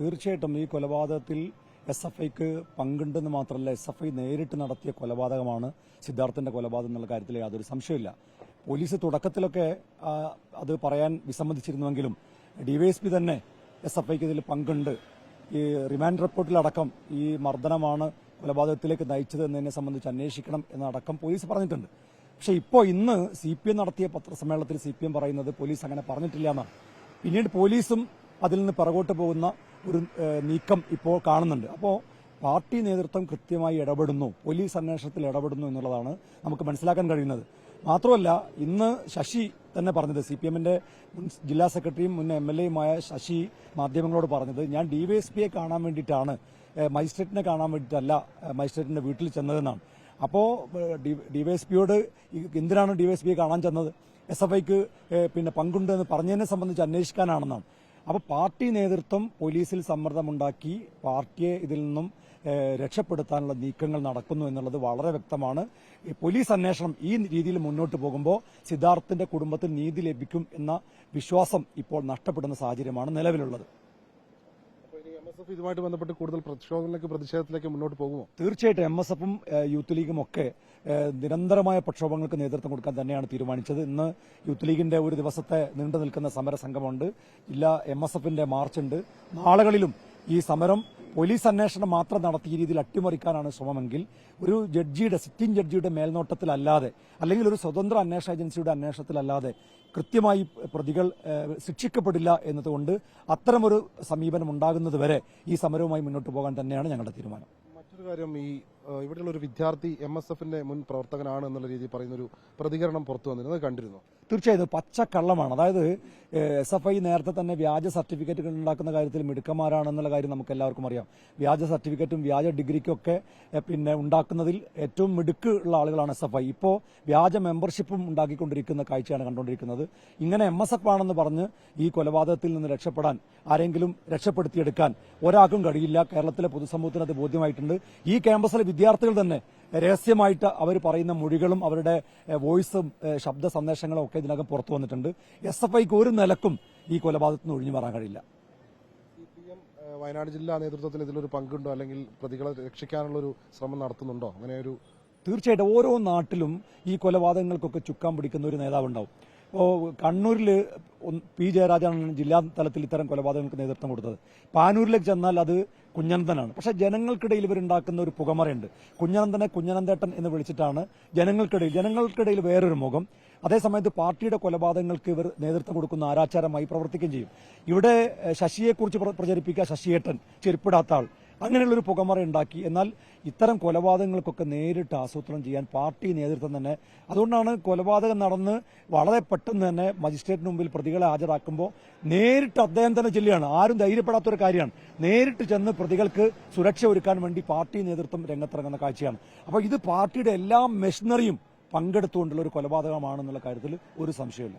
തീർച്ചയായിട്ടും ഈ കൊലപാതകത്തിൽ എസ് എഫ് ഐക്ക് പങ്കുണ്ടെന്ന് മാത്രമല്ല എസ് എഫ് ഐ നേരിട്ട് നടത്തിയ കൊലപാതകമാണ് സിദ്ധാർത്ഥന്റെ കൊലപാതകം എന്നുള്ള കാര്യത്തിൽ യാതൊരു സംശയമില്ല പോലീസ് തുടക്കത്തിലൊക്കെ അത് പറയാൻ വിസമ്മതിച്ചിരുന്നുവെങ്കിലും ഡിവൈഎസ്പി തന്നെ എസ് എഫ് ഐക്ക് ഇതിൽ പങ്കുണ്ട്. ഈ റിമാൻഡ് റിപ്പോർട്ടിലടക്കം ഈ മർദ്ദനമാണ് കൊലപാതകത്തിലേക്ക് നയിച്ചത് എന്നതിനെ സംബന്ധിച്ച് അന്വേഷിക്കണം എന്നടക്കം പോലീസ് പറഞ്ഞിട്ടുണ്ട്. പക്ഷേ ഇപ്പോൾ ഇന്ന് സി പി എം നടത്തിയ പത്രസമ്മേളനത്തിൽ സി പി എം പറയുന്നത് പോലീസ് അങ്ങനെ പറഞ്ഞിട്ടില്ല എന്നാണ്. പിന്നീട് പോലീസും അതിൽ നിന്ന് പിറകോട്ട് പോകുന്ന ഒരു നീക്കം ഇപ്പോൾ കാണുന്നുണ്ട്. അപ്പോൾ പാർട്ടി നേതൃത്വം കൃത്യമായി ഇടപെടുന്നു. പോലീസ് അന്വേഷണത്തിൽ ഇടപെടുന്നു എന്നുള്ളതാണ് നമുക്ക് മനസ്സിലാക്കാൻ കഴിയുന്നത്. മാത്രമല്ല ഇന്ന് ശശി തന്നെ പറഞ്ഞത് സി പി എമ്മിന്റെ മുൻ ജില്ലാ സെക്രട്ടറിയും മുൻ എം എൽ എയുമായ ശശി മാധ്യമങ്ങളോട് പറഞ്ഞത് ഞാൻ ഡിവൈഎസ്പിയെ കാണാൻ വേണ്ടിയിട്ടാണ്. മജിസ്ട്രേറ്റിനെ കാണാൻ വേണ്ടിയിട്ടല്ല മജിസ്ട്രേറ്റിന്റെ വീട്ടിൽ ചെന്നതെന്നാണ്. അപ്പോൾ ഡിവൈഎസ്പിയോട് എന്തിനാണ് ഡിവൈഎസ്പിയെ കാണാൻ ചെന്നത്? എസ് എഫ് ഐക്ക് പിന്നെ പങ്കുണ്ട് എന്ന് പറഞ്ഞതിനെ സംബന്ധിച്ച് അന്വേഷിക്കാനാണെന്നാണ്. അപ്പോൾ പാർട്ടി നേതൃത്വം പോലീസിൽ സമ്മർദ്ദമുണ്ടാക്കി പാർട്ടിയെ ഇതിൽ നിന്നും രക്ഷപ്പെടുത്താനുള്ള നീക്കങ്ങൾ നടക്കുന്നു എന്നുള്ളത് വളരെ വ്യക്തമാണ്. പോലീസ് അന്വേഷണം ഈ രീതിയിൽ മുന്നോട്ട് പോകുമ്പോൾ സിദ്ധാർത്ഥിന്റെ കുടുംബത്തിന് നീതി ലഭിക്കും എന്ന വിശ്വാസം ഇപ്പോൾ നഷ്ടപ്പെടുന്ന സാഹചര്യമാണ് നിലവിലുള്ളത് അപ്പോൾ ഇനി എം എസ് ഇതുമായിട്ട് ബന്ധപ്പെട്ട് കൂടുതൽ പ്രക്ഷോഭങ്ങളിലേക്ക് പ്രതിഷേധത്തിലേക്ക് മുന്നോട്ട് പോകുമോ? തീർച്ചയായിട്ടും എം എസ് എഫും യൂത്ത് ലീഗും ഒക്കെ നിരന്തരമായ പ്രക്ഷോഭങ്ങൾക്ക് നേതൃത്വം കൊടുക്കാൻ തന്നെയാണ് തീരുമാനിച്ചത്. ഇന്ന് യൂത്ത് ലീഗിന്റെ ഒരു ദിവസത്തെ നീണ്ടു നിൽക്കുന്ന സമര സംഘമുണ്ട് ജില്ലാ എം എസ് എഫിന്റെ മാർച്ചുണ്ട്. നാളുകളിലും ഈ സമരം പോലീസ് അന്വേഷണം മാത്രം നടത്തിയ രീതിയിൽ അട്ടിമറിക്കാനാണ് ശ്രമമെങ്കിൽ ഒരു ജഡ്ജിയുടെ സിറ്റിംഗ് ജഡ്ജിയുടെ മേൽനോട്ടത്തിലല്ലാതെ അല്ലെങ്കിൽ ഒരു സ്വതന്ത്ര അന്വേഷണ ഏജൻസിയുടെ അന്വേഷണത്തിലല്ലാതെ കൃത്യമായി പ്രതികൾ ശിക്ഷിക്കപ്പെടില്ല എന്നതുകൊണ്ട് അത്തരമൊരു സമീപനം ഉണ്ടാകുന്നതുവരെ ഈ സമരവുമായി മുന്നോട്ട് പോകാൻ തന്നെയാണ് ഞങ്ങളുടെ തീരുമാനം. മറ്റൊരു കാര്യം ഈ ഇവിടെയുള്ള ഒരു വിദ്യാർത്ഥി എം എസ് എഫിന്റെ മുൻ പ്രവർത്തകനാണ് എന്നുള്ള രീതിയിൽ പറയുന്ന ഒരു പ്രതികരണം പുറത്തു വന്നിരുന്നത് കണ്ടിരുന്നു. തീർച്ചയായും പച്ചക്കള്ളമാണ്. അതായത് എസ് എഫ് ഐ നേരത്തെ തന്നെ വ്യാജ സർട്ടിഫിക്കറ്റുകൾ ഉണ്ടാക്കുന്ന കാര്യത്തിൽ മിടുക്കന്മാരാണെന്നുള്ള കാര്യം നമുക്ക് എല്ലാവർക്കും അറിയാം. വ്യാജ സർട്ടിഫിക്കറ്റും വ്യാജ ഡിഗ്രിക്കൊക്കെ പിന്നെ ഉണ്ടാക്കുന്നതിൽ ഏറ്റവും മിടുക്ക് ഉള്ള ആളുകളാണ് എസ് എഫ് ഐ ഇപ്പോൾ വ്യാജ മെമ്പർഷിപ്പും ഉണ്ടാക്കിക്കൊണ്ടിരിക്കുന്ന കാഴ്ചയാണ് കണ്ടുകൊണ്ടിരിക്കുന്നത്. ഇങ്ങനെ എം എസ് എഫ് ആണെന്ന് പറഞ്ഞ് ഈ കൊലപാതകത്തിൽ നിന്ന് രക്ഷപ്പെടാൻ ആരെങ്കിലും രക്ഷപ്പെടുത്തിയെടുക്കാൻ ഒരാൾക്കും കഴിയില്ല. കേരളത്തിലെ പൊതുസമൂഹത്തിന് അത് ബോധ്യമായിട്ടുണ്ട്. ഈ ക്യാമ്പസിലെ വിദ്യാർത്ഥികൾ തന്നെ രഹസ്യമായിട്ട് അവർ പറയുന്ന മൊഴികളും അവരുടെ വോയിസും ശബ്ദ സന്ദേശങ്ങളും ഒക്കെ ഇതിനകം പുറത്തു വന്നിട്ടുണ്ട്. എസ് എഫ് ഐക്ക് ഒരു നിലക്കും ഈ കൊലപാതകത്തിൽ നിന്ന് ഒഴിഞ്ഞു മാറാൻ കഴിയില്ല. വയനാട് ജില്ലാ നേതൃത്വത്തിന് ഇതിലൊരു പങ്കുണ്ടോ? അല്ലെങ്കിൽ പ്രതികളെ രക്ഷിക്കാനുള്ള ഒരു ശ്രമം നടത്തുന്നുണ്ടോ? അങ്ങനെ ഒരു തീർച്ചയായിട്ടും ഓരോ നാട്ടിലും ഈ കൊലപാതകങ്ങൾക്കൊക്കെ ചുക്കാൻ പിടിക്കുന്ന ഒരു നേതാവുണ്ടാവും. കണ്ണൂരിൽ പി. ജയരാജനാണ് ജില്ലാ തലത്തിൽ ഇത്തരം കൊലപാതകങ്ങൾക്ക് നേതൃത്വം കൊടുത്തത്. പാനൂരിലേക്ക് ചെന്നാൽ അത് കുഞ്ഞനന്ദനാണ്. പക്ഷേ ജനങ്ങൾക്കിടയിൽ ഇവരുണ്ടാക്കുന്ന ഒരു പുകമറയുണ്ട്. കുഞ്ഞനന്ദനെ കുഞ്ഞനന്തേട്ടൻ എന്ന് വിളിച്ചിട്ടാണ് ജനങ്ങൾക്കിടയിൽ ജനങ്ങൾക്കിടയിൽ വേറൊരു മുഖം. അതേസമയത്ത് പാർട്ടിയുടെ കൊലപാതകങ്ങൾക്ക് ഇവർ നേതൃത്വം കൊടുക്കുന്ന ആരാചാരമായി പ്രവർത്തിക്കുകയും ചെയ്യും. ഇവിടെ ശശിയെക്കുറിച്ച് പ്ര- പ്രചരിപ്പിക്കുക ശശിയേട്ടൻ ചെരുപ്പിടാത്ത ആൾ. അങ്ങനെയുള്ളൊരു പുകമറ ഉണ്ടാക്കി. എന്നാൽ ഇത്തരം കൊലപാതകങ്ങൾക്കൊക്കെ നേരിട്ട് ആസൂത്രണം ചെയ്യാൻ പാർട്ടി നേതൃത്വം തന്നെ. അതുകൊണ്ടാണ് കൊലപാതകം നടന്ന് വളരെ പെട്ടെന്ന് തന്നെ മജിസ്ട്രേറ്റിന് മുമ്പിൽ പ്രതികളെ ഹാജരാക്കുമ്പോൾ നേരിട്ട് അദ്ദേഹം തന്നെ ചെല്ലുകയാണ്. ആരും ധൈര്യപ്പെടാത്തൊരു കാര്യമാണ്. നേരിട്ട് ചെന്ന് പ്രതികൾക്ക് സുരക്ഷ ഒരുക്കാൻ വേണ്ടി പാർട്ടി നേതൃത്വം രംഗത്തിറങ്ങുന്ന കാഴ്ചയാണ്. അപ്പോൾ ഇത് പാർട്ടിയുടെ എല്ലാ മെഷീനറിയും പങ്കെടുത്തുകൊണ്ടുള്ള ഒരു കൊലപാതകമാണെന്നുള്ള കാര്യത്തിൽ ഒരു സംശയമില്ല